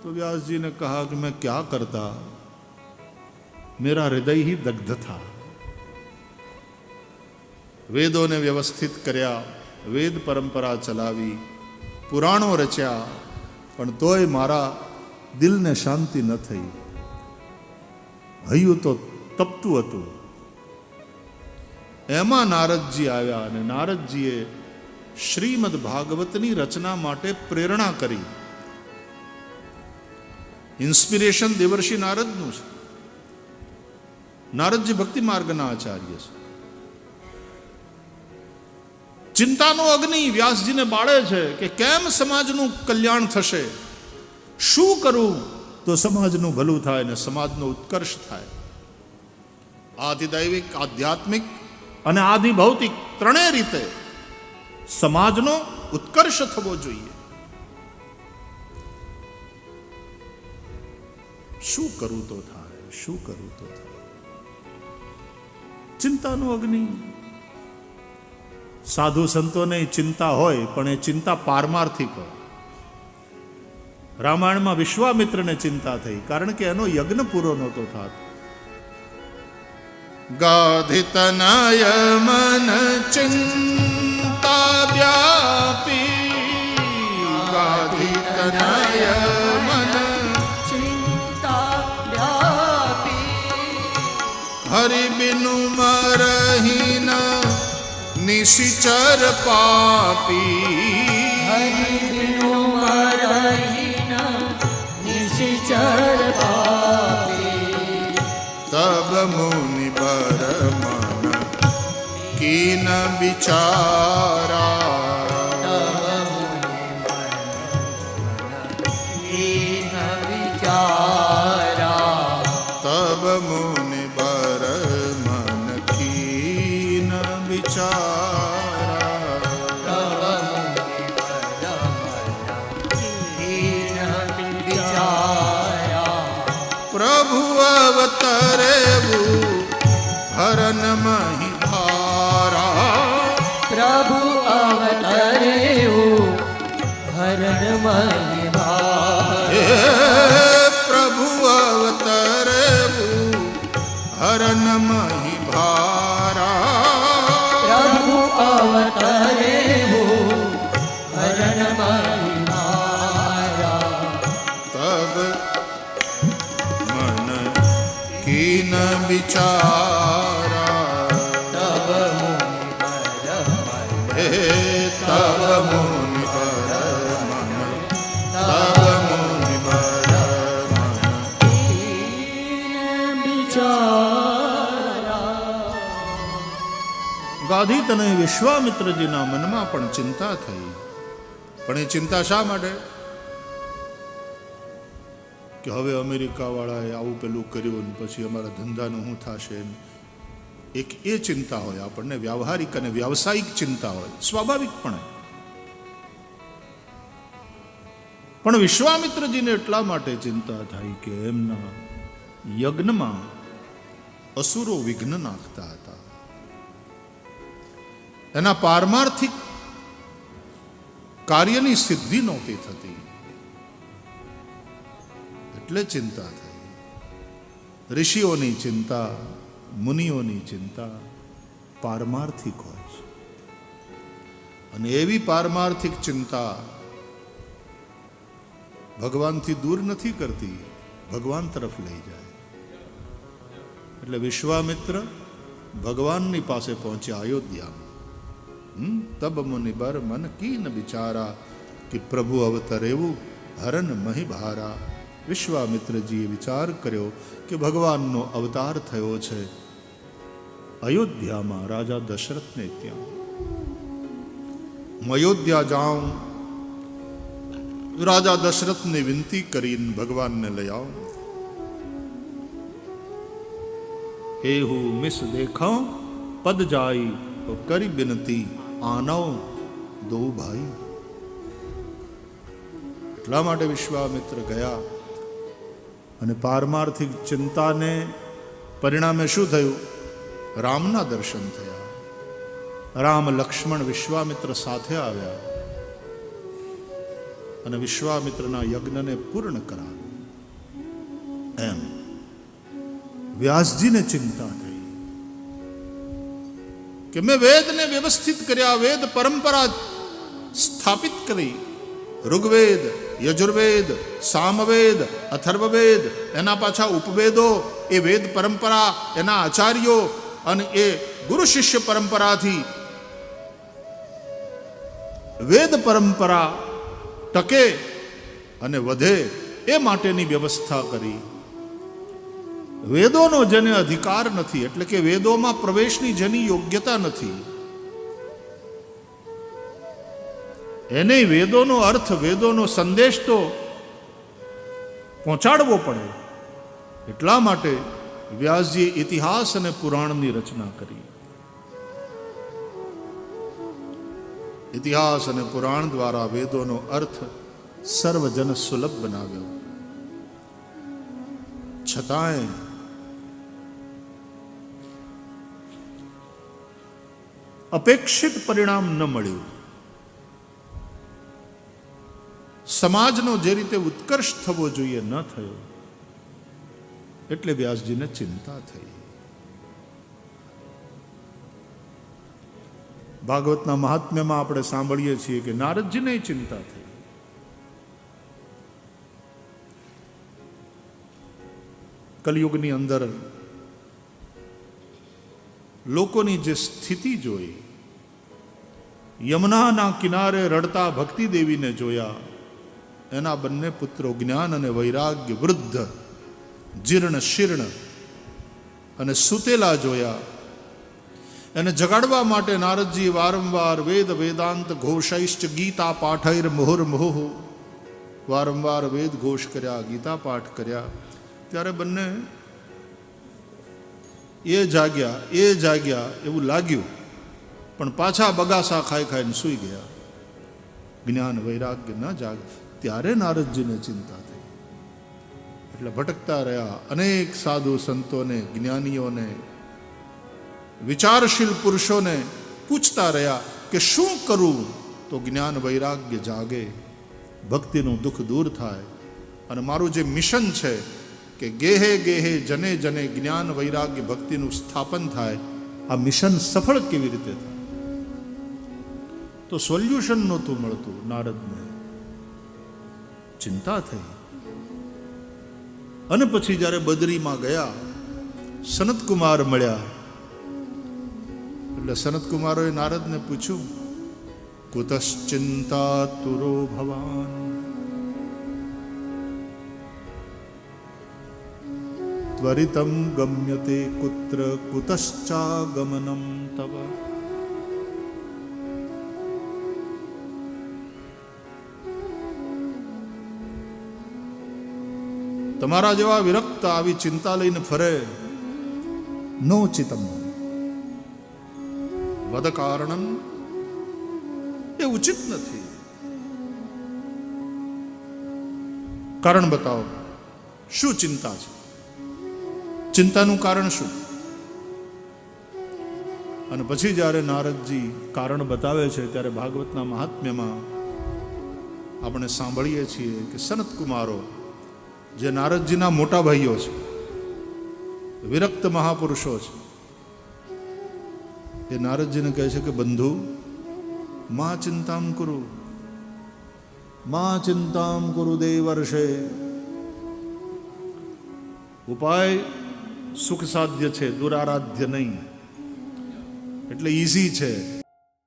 तो व्यास जी ने कहा कि मैं क्या करता मेरा हृदय ही दग्ध था વેદોને વ્યવસ્થિત કર્યા વેદ પરંપરા ચલાવી પુરાણો રચ્યા પણ તોય મારા દિલને શાંતિ ન થઈ હૈયું તો તપતું હતું એમાં નારદજી આવ્યા અને નારદજીએ શ્રીમદ ભાગવતની રચના માટે પ્રેરણા કરી ઇન્સ્પિરેશન દેવર્ષિ નારદનું છે. નારદજી ભક્તિ માર્ગના આચાર્ય છે. ચિંતાનો અગ્નિ વ્યાસજીને બાળે છે કે કેમ સમાજનું કલ્યાણ થશે? શું કરવું તો સમાજનું ભલું થાય ને સમાજનો ઉત્કર્ષ થાય. આધિદૈવિક આધ્યાત્મિક અને આધિભૌતિક ત્રણેય રીતે સમાજનો ઉત્કર્ષ થવો જોઈએ. શું કરું તો થાય? શું કરું તો થાય? ચિંતાનો અગ્નિ. સાધુ સંતોને ચિંતા હોય, પણ એ ચિંતા પારમાર્થિક હોય. રામાયણમાં વિશ્વામિત્રને ચિંતા થઈ, કારણ કે એનો યજ્ઞ પૂરો નહોતો થતો. ગાધિતનય નિશિચર પાપી તબ મુનિ બર મન કીન બિચારા અવતરેવું હરન મહી ભારા પ્રભુ અવતરે હરણ મહિમા હે પ્રભુ અવતરેવું હરન મહી ભારા કીન બિચારા તબ મુનિ પર હે તબ મુનિ પર મન તબ મુનિ પર મન દીન ગાધી તને વિશ્વામિત્રજીના મનમાં પણ ચિંતા થઈ. પણ એ ચિંતા શા માટે? કે હવે અમેરિકા વાળાએ આવું પેલું કર્યું ને પછી અમારા ધંધાનું શું થશે એક એ ચિંતા હોય, આપણને વ્યવહારિક અને વ્યાવસાયિક ચિંતા હોય, સ્વાભાવિકપણે. પણ વિશ્વામિત્રજીને એટલા માટે ચિંતા થાય કે એમના યજ્ઞમાં અસુરો વિઘ્ન નાખતા હતા. એના પારમાર્થિક કાર્યની સિદ્ધિ નહોતી થતી. એટલે ચિંતા થઈ ઋષિઓની ચિંતા, મુનિઓની ચિંતા પારમાર્થિક હોય છે. અને એવી પારમાર્થિક ચિંતા ભગવાનથી દૂર નથી કરતી, ભગવાન તરફ લઈ જાય. એટલે વિશ્વામિત્ર ભગવાનની પાસે પહોંચ્યા અયોધ્યામાં. હમ? તબ મુનિ બર મન કીન બિચારા કે પ્રભુ અવતરેવું હરન મહી ભારા વિશ્વામિત્રજીએ વિચાર કર્યો કે ભગવાનનો અવતાર થયો છે. અયોધ્યામાં રાજા દશરથને ત્યાં. હું અયોધ્યા જાઉં. રાજા દશરથને વિનંતી કરીને ભગવાનને લઈ આવું. હું મિસ દેખો પદ જાય કરી બિનતી આનવ દો ભાઈ. એટલા માટે વિશ્વામિત્ર ગયા. અને પારમાર્થિક ચિંતાને પરિણામે શું થયું? રામના દર્શન થયા. રામ લક્ષ્મણ વિશ્વામિત્ર સાથે આવ્યા અને વિશ્વામિત્રના યજ્ઞને પૂર્ણ કરાવ્યું. એમ વ્યાસજીને ચિંતા થઈ કે મેં વેદને વ્યવસ્થિત કર્યા, વેદ પરંપરા સ્થાપિત કરી. ઋગ્વેદ યજુર્વેદ, સામવેદ, અથર્વવેદ, એના પાછા ઉપવેદો, એ વેદ પરંપરા, એના આચાર્યો અને એ ગુરુ શિષ્ય પરંપરાથી. વેદ પરંપરા ટકે અને વધે એ માટેની વ્યવસ્થા કરી. વેદોનો જેને અધિકાર નથી, એટલે કે વેદોમાં પ્રવેશની જેની યોગ્યતા નથી. એને વેદોનો અર્થ, વેદોનો સંદેશ તો પહોંચાડવો પડે. એટલા માટે વ્યાસજીએ ઇતિહાસ અને પુરાણની રચના કરી. ઇતિહાસ અને પુરાણ દ્વારા વેદોનો અર્થ સર્વજન સુલભ બનાવ્યો. છતાંય અપેક્ષિત પરિણામ ન મળ્યું. સમાજનો જે રીતે ઉત્કર્ષ થવો જોઈએ ન થયો, એટલે વ્યાસજીને ચિંતા થઈ. ભાગવતના મહાત્મ્યમાં આપણે સાંભળીએ છીએ કે નારદજીને ચિંતા થઈ. કલયુગની અંદર લોકોની જે સ્થિતિ જોઈ, યમુનાના કિનારે રડતા ભક્તિ દેવીને જોયા એના બંને પુત્રો જ્ઞાન અને વૈરાગ્ય વૃદ્ધ, જીર્ણ, શીર્ણ અને સુતેલા જોયા. એને જગાડવા માટે નારદજી વારંવાર વેદ વેદાંત ઘોષૈશ્ચ ગીતા પાઠૈર મુહુર મુહુ વારંવાર વેદ ઘોષ કર્યા, ગીતા પાઠ કર્યા. ત્યારે બંને એ જાગ્યા એ જાગ્યા એવું લાગ્યું. પણ પાછા બગાસા ખાઈ ખાઈને સૂઈ ગયા. જ્ઞાન વૈરાગ્ય ન જાગ ત્યારે નારદજીને ચિંતા થઈ. એટલે ભટકતા રહ્યા અનેક સાધુ સંતોને, જ્ઞાનીઓને, વિચારશીલ પુરુષોને પૂછતા રહ્યા કે શું કરવું તો જ્ઞાન વૈરાગ્ય જાગે, ભક્તિનું દુઃખ દૂર થાય. અને મારું જે મિશન છે કે ગેહે ગેહે જને જને જ્ઞાન વૈરાગ્ય ભક્તિનું સ્થાપન થાય, આ મિશન સફળ કેવી રીતે થાય? તો સોલ્યુશન નહોતું મળતું નારદને. ચિંતા થઈ. અને પછી જ્યારે બદરીમાં ગયા, સનતકુમાર મળ્યા. એટલે સનતકુમારોએ નારદને પૂછ્યું, કુતશ્ચિંતા તુરો ભવાન? ત્વરિતમ ગમ્યતે કુત્ર કુતશ્ચાગમનમ તવ. તમારા જેવા વિરક્ત આવી ચિંતા લઈને ફરે. નો ચિતમ. વદ કારણમ એ ઉચિત નથી. કારણ બતાવો, શું ચિંતા છે? ચિંતાનું કારણ શું? અને પછી જ્યારે નારદજી કારણ બતાવે છે, ત્યારે ભાગવતના મહાત્મ્યમાં આપણે સાંભળીએ છીએ કે સનત કુમારો જે નારદજીના મોટા ભાઈઓ છે, વિરક્ત મહાપુરુષો છે. એ નારદજીને કહે છે કે, બંધુ, મા ચિંતામ કુરુ, મા ચિંતામ કુરુ દેવર્ષે ઉપાય સુખ સાધ્ય છે, દુરારાધ્ય નહીં. એટલે ઈઝી છે